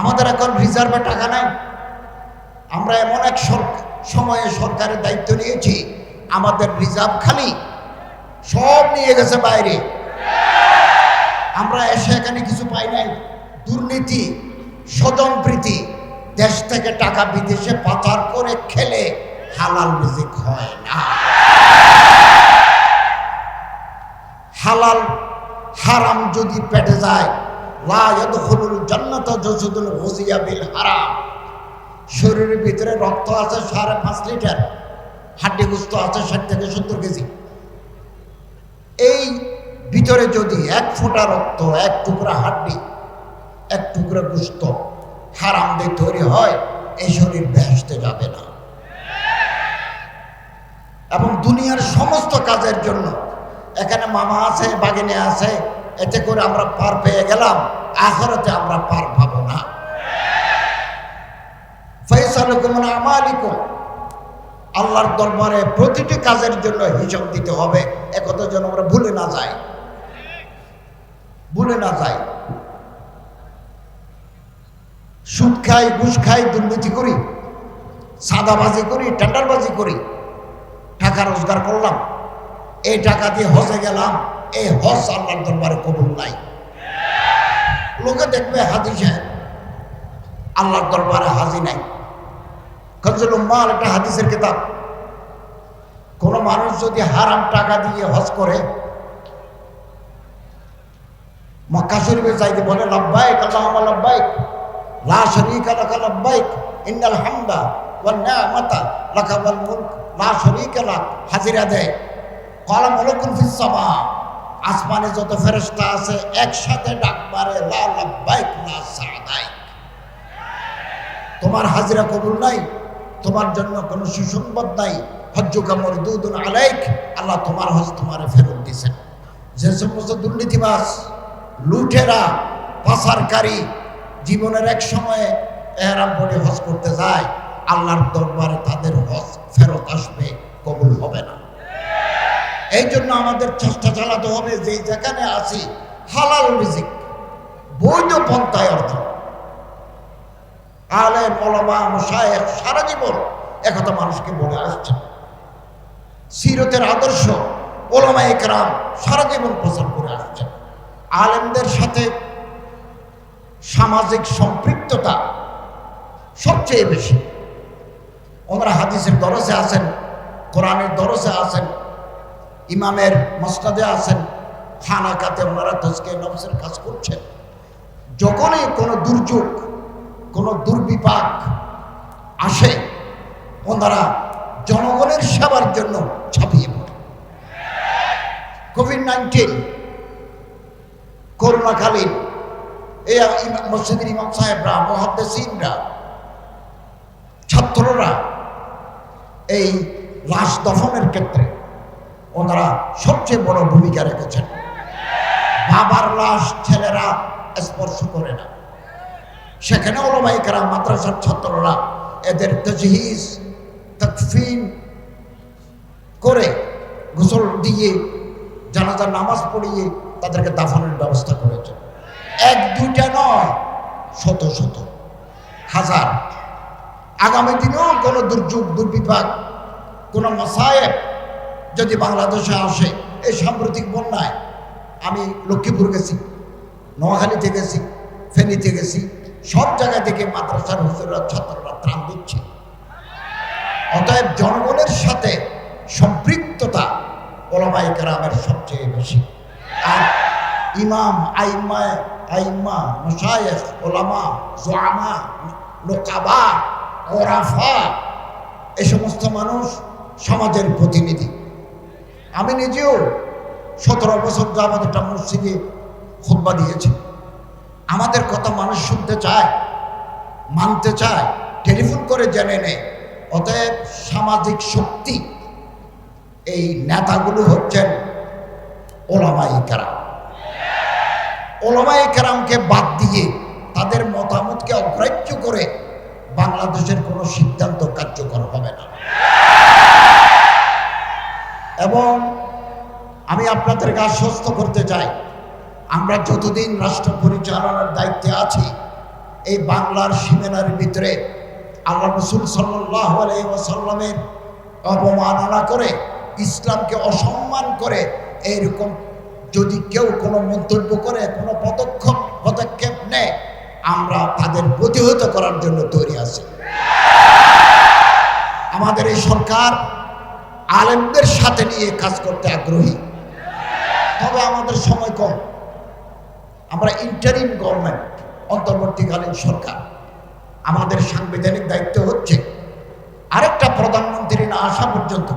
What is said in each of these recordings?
আমাদের এখন রিজার্ভে টাকা নাই। আমরা এমন এক সময়ে সরকারের দায়িত্ব নিয়েছি, আমাদের রিজার্ভ খালি, সব নিয়ে গেছে বাইরে। আমরা এসে এখানে কিছু পাই নাই। দুর্নীতি স্বজনপ্রীতি দেশ থেকে টাকা বিদেশে পাচার করে খেলে হালাল রিজিক হয় না। হালাল, হারাম যদি পেটে যায় লা ইয়াদখুলুল জান্নাতা জাসদুল গুজিয়া বিল হারাম। শরীরের ভিতরে রক্ত আছে সাড়ে পাঁচ লিটার, হাড্ডি গুস্ত আছে ষাট থেকে সত্তর কেজি। এই ভিতরে যদি এক ফোঁটা রক্ত, এক টুকরা হাড্ডি, এক টুকরা গুস্ত হারাম দিয়ে তৈরি হয় এই শরীর ভেসতে যাবে না। এবং দুনিয়ার সমস্ত কাজের জন্য এখানে মামা আছে, বাগিনে আছে, এতে করে আমরা পার পেয়ে গেলাম। আখরাতে আমরা পার পাবো না। আল্লাহর দরবারে প্রতিটি কাজের জন্য হিসাব দিতে হবে। একথা যেন আমরা ভুলে না যাই। ভুলে না যাই। সুদ খাই, ঘুষ খাই, দুর্নীতি করি, সাদাবাজি করি, টেন্ডারবাজি করি, টাকা রোজগার করলাম, এই টাকা দিয়ে হজে গেলাম, এই হজ আল্লাহর দরবারে কবুল নাই লোকে দেখবে হাজি সাহেব আল্লাহর দরবারে হাজি নাই। খজল উম্মাল একটা হাদিসের কিতাব। কোন মানুষ যদি হারাম টাকা দিয়ে হজ করে, মক্কা শরীফে বলে লা শারীকা হামদা লা শারীকা হাজিরা দেয়। আসমানে যত ফেরেশতা আছে, একসাথে ডাক মারে, লা লব্বাইক, লা সাদাইক তোমার হাজিরা কবুল নাই, তোমার জন্য কোনো সুসংবাদ নাই। হজ্জুকা মরদুদুন আলাইক, আল্লাহ তোমার হজ তোমারে ফেরত দিছেন যে সমস্ত দুর্নীতিবাস লুটেরা, পাচারকারী জীবনের এক সময়ে এহরাম পড়ে হজ করতে যায়, আল্লাহর দরবারে তাদের হজ ফেরত আসবে, কবুল হবে না। এই জন্য আমাদের চেষ্টা চালাতে হবে যে যেখানে আছি, হালাল রিজিক, বৈধ পন্থায় অর্থ আলে মলমা মুসায়েক সারা জীবন একথা মানুষকে বলে আসছে। সিরতের আদর্শ ওলামা একরাম সারা জীবন প্রচার করে আসছে। আলেমদের সাথে সামাজিক সম্পৃক্ততা সবচেয়ে বেশি। ওনারা হাদিসের দরজে আছেন, কোরআনের দরজে আছেন, ইমামের মসনাদে আছেন খানাকাতে ওনারা তসকে নবসের কাজ করছেন। যখনই কোনো দুর্যোগ কোনো দুর্বিপাক আসে, ওনারা জনগণের সেবার জন্য ছাপিয়ে পড়ে। কোভিড নাইন্টিন করোনাকালীন এই মসজিদের ইমাম সাহেবরা, মহাদ্দেসিনরা, ছাত্ররা এই লাশ দফনের ক্ষেত্রে ওনারা সবচেয়ে বড় ভূমিকা রেখেছেন। বাবার লাশ ছেলেরা স্পর্শ করে না। সেখানে ওলমাইকারা মাদ্রাসার ছাত্ররা এদের তজহিজ, তকফিন করে গোসল দিয়ে, জানাজার নামাজ পড়িয়ে তাদেরকে দাফনের ব্যবস্থা করেছে। এক, দুইটা নয়, শত শত, হাজার। আগামী দিনেও কোনো দুর্যোগ, দুর্বিপাক, কোনো মশায়েব যদি বাংলাদেশে আসে, এই সাম্প্রতিক বন্যায় আমি লক্ষ্মীপুর গেছি, নোয়াখালীতে গেছি, ফেনীতে গেছি সব জায়গা থেকে মাদ্রাসার হুজুররা ছাত্ররা ত্রাণ দিচ্ছে। অতএব জনগণের সাথে সম্পৃক্ততা ওলামাই কেরামের সবচেয়ে বেশি। আর ইমাম আইমা আইমা, মশায়েখ, ওলামা, জোয়ামা, লোকাবা, ওরাফা, এই সমস্ত মানুষ সমাজের প্রতিনিধি। আমি নিজেও সতেরো বছর যাবত একটা মসজিদে খুতবা দিয়েছি। আমাদের কথা মানুষ শুনতে চায়, মানতে চায়, টেলিফোন করে জেনে নেয়। অতএব সামাজিক শক্তি, এই নেতাগুলো হচ্ছেন ওলামাই কেরাম। ওলামাই কেরামকে বাদ দিয়ে তাদের মতামতকে অগ্রাহ্য করে বাংলাদেশের কোনো সিদ্ধান্ত কার্যকর হবে না। এবং আমি আপনাদেরকে আশ্বস্ত করতে চাই আমরা যতদিন রাষ্ট্র পরিচালনার দায়িত্বে আছি, এই বাংলার সীমানার ভিতরে আল্লাহ রসুল সাল্লাহ আলাইসাল্লামের অবমাননা করে, ইসলামকে অসম্মান করে, এইরকম যদি কেউ কোনো মন্তব্য করে, কোনো পদক্ষেপ পদক্ষেপ নেয়, আমরা তাদের প্রতিহত করার জন্য তৈরি আছি। আমাদের এই সরকার আলেমদের সাথে নিয়ে কাজ করতে আগ্রহী। তবে আমাদের সময় কম। আমরা ইন্টারিম গভর্নমেন্ট অন্তর্বর্তীকালীন সরকার। আমাদের সাংবিধানিক দায়িত্ব হচ্ছে আরেকটা প্রধানমন্ত্রী না আসা পর্যন্ত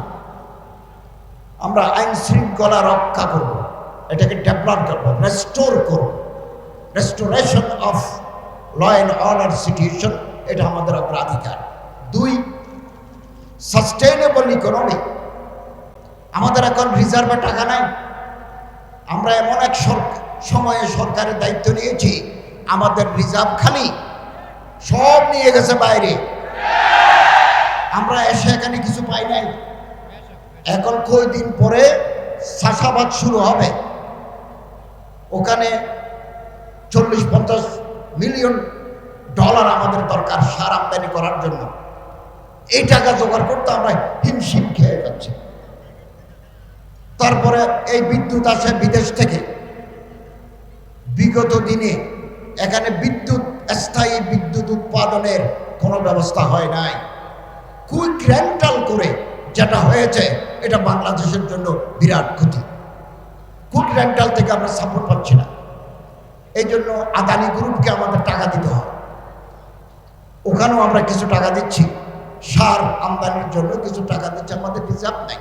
আমরা আইন শৃঙ্খলা রক্ষা করব। এটাকে ডেভেলপ করব রেস্টোর করব। Restoration of law and order situation এটা আমাদের অগ্রাধিকার দুই সাস্টেইনেবল ইকোনমি আমাদের এখন রিজার্ভে টাকা নাই। আমরা এমন এক সময়ে সরকারের দায়িত্ব নিয়েছি, আমাদের রিজার্ভ খালি, সব নিয়ে গেছে বাইরে। আমরা এসে এখানে কিছু পাই নাই। এখন কয়েকদিন পরে চাষাবাদ শুরু হবে। ওখানে চল্লিশ পঞ্চাশ মিলিয়ন ডলার আমাদের দরকার সার আমদানি করার জন্য। এই টাকা জোগাড় করতে আমরা হিমশিম খেয়ে যাচ্ছি। তারপরে এই বিদ্যুৎ আসে বিদেশ থেকে। বিগত দিনে এখানে বিদ্যুৎ, স্থায়ী বিদ্যুৎ উৎপাদনের কোনো ব্যবস্থা হয় নাই। কুইক রেন্টাল করে যেটা হয়েছে, এটা বাংলাদেশের জন্য বিরাট ক্ষতি। কুইক রেন্টাল থেকে আমরা সাপোর্ট পাচ্ছি না। এই জন্য আদানি গ্রুপকে আমাদের টাকা দিতে হয়। ওখানেও আমরা কিছু টাকা দিচ্ছি। সার আমদানির জন্য কিছু টাকা দিচ্ছি, আমাদের রিজার্ভ নাই।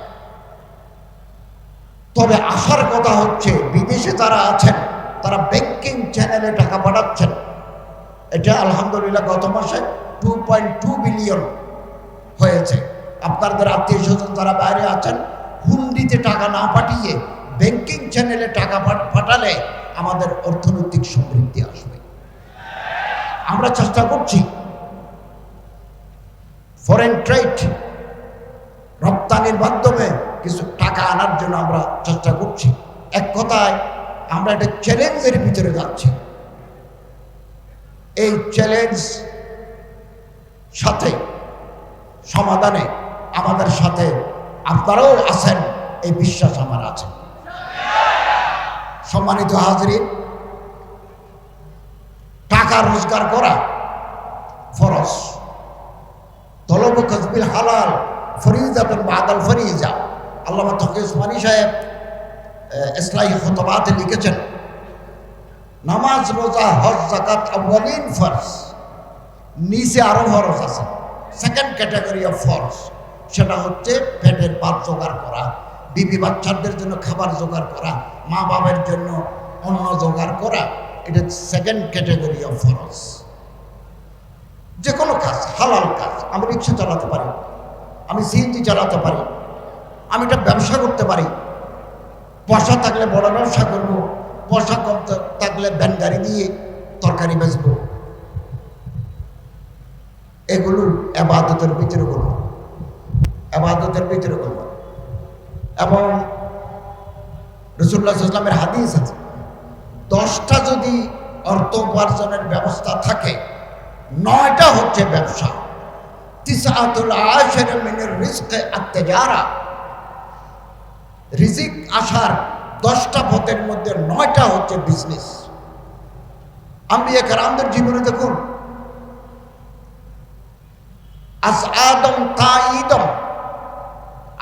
তবে আসার কথা হচ্ছে, বিদেশে যারা আছেন তারা ব্যাংকিং চ্যানেলে টাকা পাঠাচ্ছেন। এটা আলহামদুলিল্লাহ গত মাসে টু পয়েন্ট টু বিলিয়ন হয়েছে। আপনাদের আত্মীয় স্বজন যারা বাইরে আছেন, হুন্ডিতে টাকা না পাঠিয়ে ব্যাংকিং চ্যানেলে টাকা পাঠালে আমাদের অর্থনৈতিক সমৃদ্ধি আসবে। আমরা চেষ্টা করছি ফরেন ট্রেড রপ্তানির মাধ্যমে কিছু টাকা আনার জন্য আমরা চেষ্টা করছি। এক কথায় আমরা একটা চ্যালেঞ্জের ভিতরে যাচ্ছি। এই চ্যালেঞ্জ সাথে, সমাধানে আমাদের সাথে আপনারাও আছেন, এই বিশ্বাস আমার আছে। সম্মানিত হাজরিন, টাকা রোজগার করা ফরস তলব কসবিল হালাল ফরিজা বাদাল ফরিজা। আল্লামা তকি উসমানী সাহেব ইসলাহী খতবাতে লিখেছেন। নামাজ, রোজা, হজ জাকাত নিচে আরও ফরজ আছে। সেকেন্ড ক্যাটাগরি অফ ফরজ, সেটা হচ্ছে পেটের পাত জোগাড় করা, বিবি বাচ্চাদের জন্য খাবার জোগাড় করা, মা বাবার জন্য অন্ন জোগাড় করা, এটা সেকেন্ড ক্যাটাগরি অফ ফরজ। যে কোনো কাজ, হালাল কাজ, আমি রিক্সা চালাতে পারি, আমি সিএনজি চালাতে পারি, আমি এটা ব্যবসা করতে পারি পয়সা থাকলে বড় ব্যবসা করব পয়সা কম থাকলে ব্যান গাড়ি দিয়ে তরকারি বেচবো। এগুলো আবাদতের ভিতরে করব আবাদতের ভিতরে করব এবং রসুল্লাহ ইসলামের হাদিস আছে, দশটা যদি অর্থ উপার্জনের ব্যবস্থা থাকে, নয়টা হচ্ছে ব্যবসা। তিসাতুল আশের মিনের রিস্কে আত্মেজারা। রিজিক আসার দশটা পথের মধ্যে নয়টা হচ্ছে বিজনেস আমি আমাদের জীবনে দেখুন আস আদম তা ইদম।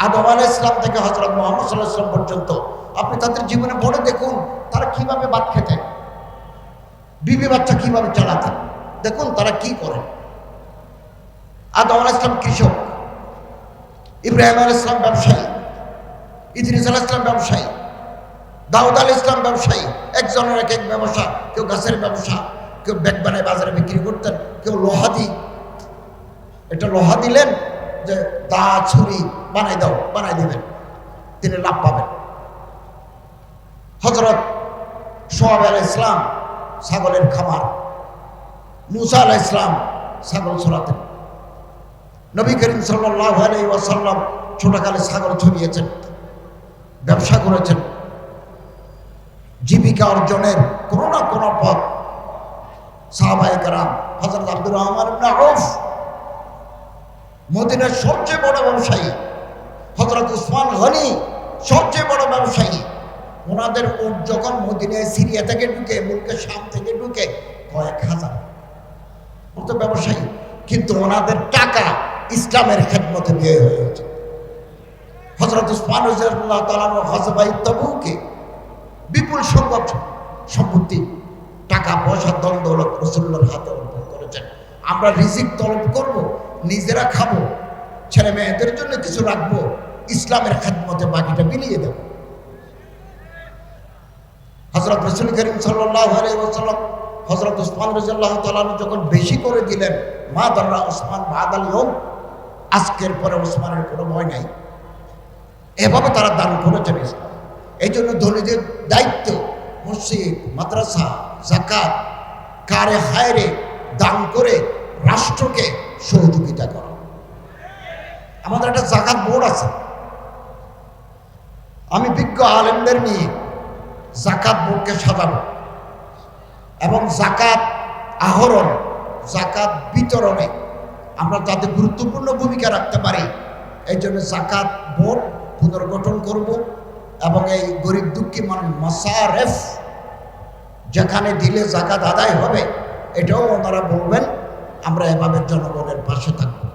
আদম আল ইসলাম থেকে হজরত মোহাম্মদ সাল্লাহ ইসলাম পর্যন্ত আপনি তাদের জীবনে পড়ে দেখুন, তারা কীভাবে ভাত খেতেন বিবি বাচ্চা কীভাবে চালাতেন দেখুন তারা কি করেন। আদম আল ইসলাম কৃষক, ইব্রাহিম আল ইসলাম ব্যবসায়ী। ইদরিস আল ইসলাম ব্যবসায়ী, দাউদ আল ইসলাম ব্যবসায়ী, একজনের এক এক ব্যবসা, কেউ গাছের ব্যবসা, কেউ ব্যাগ বানায় বাজারে বিক্রি করতেন, কেউ লোহা দি এটা লোহা দিলেন যে, দা, ছুরি বানাই দাও, বানাই দিবেন, তিনি লাভ পাবেন। হজরত সোহাব আল ইসলাম ছাগলের খামার, মুসা আল ইসলাম ছাগল ছড়াতেন। নবী করিম সাল্লাহ আলাই ওয়াসাল্লাম ছোটকালে ছাগল ছড়িয়েছেন। ব্যবসা করেছেন। জীবিকা অর্জনের কোনো না কোনো পথ। সাহাবাহিকেরা হজরত আব্দুর রহমান মদিনার সবচেয়ে বড় ব্যবসায়ী হজরত উসমান গনি সবচেয়ে বড় ব্যবসায়ী। ওনাদের উট যখন মদিনায় সিরিয়া থেকে ঢুকে মুলকে শাম থেকে ঢুকে, কয়েক হাজার। ও তো ব্যবসায়ী, কিন্তু ওনাদের টাকা ইসলামের খেদমতে ব্যয় হয়েছে উসমান বিপুল সম্পত্তি, টাকা, পয়সা দল দৌলত রসুল্লার হাতে অর্পণ করেছেন। আমরা রিজিক তলব করব, নিজেরা খাব, ছেলে মেয়েদের জন্য কিছু রাখব, ইসলামের বাকিটা বিলিয়ে দেব। হজরত রসুল করিম আলাইসাল্লাম হজরত উসমান যখন বেশি করে দিলেন, মা দাল্লা ওসমান বাদাল আজকের পরে ওসমানের কোনো ভয় নাই। এভাবে তারা দান করেছেন ইসলাম এই জন্য ধনীদের দায়িত্ব, মসজিদ, মাদ্রাসা জাকাত কারে হায়রে দান করে রাষ্ট্রকে সহযোগিতা করা। আমাদের একটা জাকাত বোর্ড আছে। আমি বিজ্ঞ আলেমদের নিয়ে জাকাত বোর্ডকে সাজাবো। এবং জাকাত আহরণ জাকাত বিতরণে আমরা যাতে গুরুত্বপূর্ণ ভূমিকা রাখতে পারি। এই জন্য জাকাত বোর্ড পুনর্গঠন করব এবং এই গরিব দুঃখী মানুষ মাসারেফ যেখানে দিলে জাকাত আদায় হবে, এটাও ওনারা বলবেন, আমরা এভাবে জনগণের পাশে থাকব।